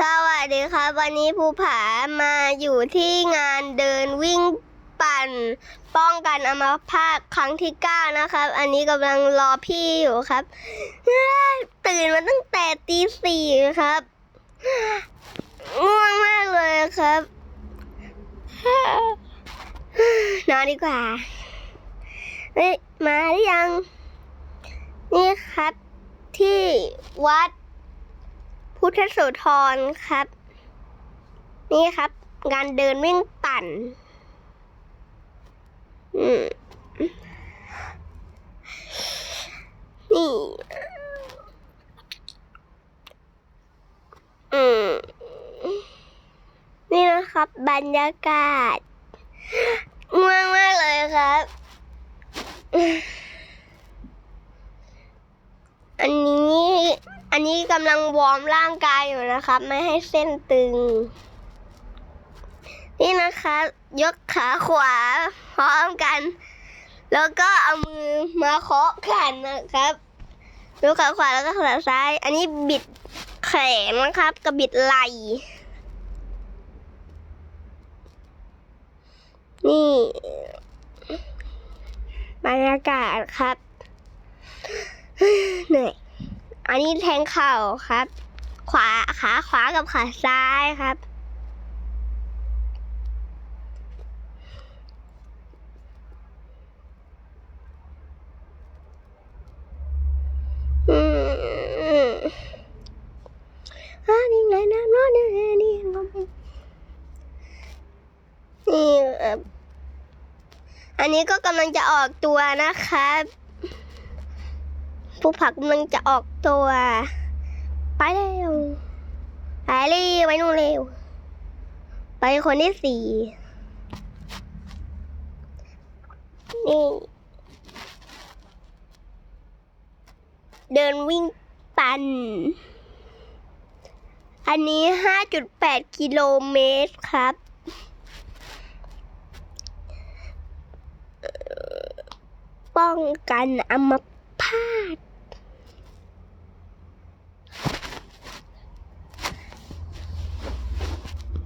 สวัสดีครับ วันนี้ภูผามาอยู่ที่งานเดินวิ่งปั่น ป้องกันอัมพาตครั้งที่เก้านะครับ อันนี้กำลังรอพี่อยู่ครับ ตื่นมาตั้งแต่ตีสี่ครับง่วงมากเลยครับ นอนดีกว่าเฮ้ยมาหรือยัง นี่ครับที่วัด พุทธโสธรครับ นี่ครับงานเดินวิ่งปั่น อืมนี่ อืม นี่นะครับ บรรยากาศง่วงมากเลยครับ อันนี้ นี้กำลังวอร์มร่างกายอยู่นะครับ ไม่ให้เส้นตึง นี่นะคะ ยกขาขวาพร้อมกัน แล้วก็เอามือมาเคาะแขนนะครับยกขาขวาแล้วก็ขาซ้าย อันนี้บิดแขนนะครับ กับบิดไหล่นี่บรรยากาศครับเหนื่อย อันนี้แทงเข่าครับ ขวาขาขวากับขาซ้ายครับ อืมอันนี้ไงนะน้องนี่นี่นี่เอ่ออันนี้ก็กำลังจะออกตัวนะครับ ผู้ผักกำลังจะออกตัว ไปเร็วไปเร็วไปนู่นเร็ว ไปคนที่สี่นี่ เดินวิ่งปั่น อันนี้ห้าจุดแปดกิโลเมตรครับ ป้องกันอัมพาต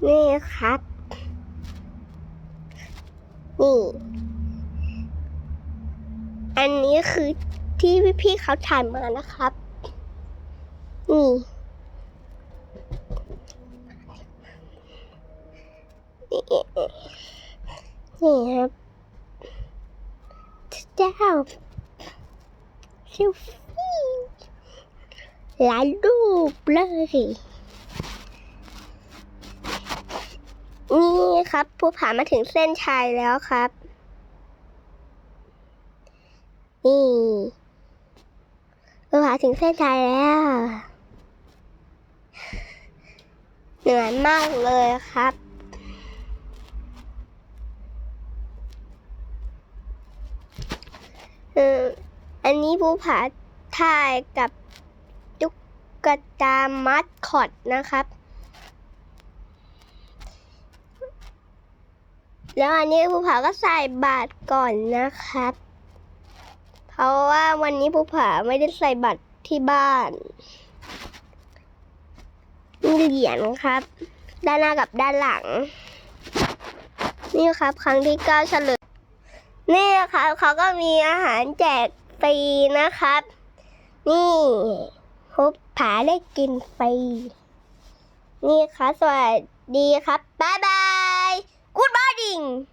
นี่ครับ นี่ อันนี้คือที่พี่ๆเขาถ่ายมานะครับ นี่ นี่ครับเจ้าเซลฟี่หลายรูปเลย นี่ครับผู้ผ่ามาถึงเส้นชัยแล้วครับ นี่ผู้ผ่าถึงเส้นชัยแล้วเหนื่อยมากเลยครับอันนี้ผู้ผ่าถ่ายกับตุ๊กตามัดคอตนะครับ แล้วอันนี้ภูผาก็ใส่บาตรก่อนนะครับ เพราะว่าวันนี้ภูผาไม่ได้ใส่บัตรที่บ้านมีเหรียญครับ ด้านหน้ากับด้านหลัง นี่ครับ ครั้งที่เก้าเฉลยนี่ครับเขาก็มีอาหารแจกฟรีนะครับ นี่ภูผาได้กินฟรีนี่ครับสวัสดีครับบ๊ายบาย boring.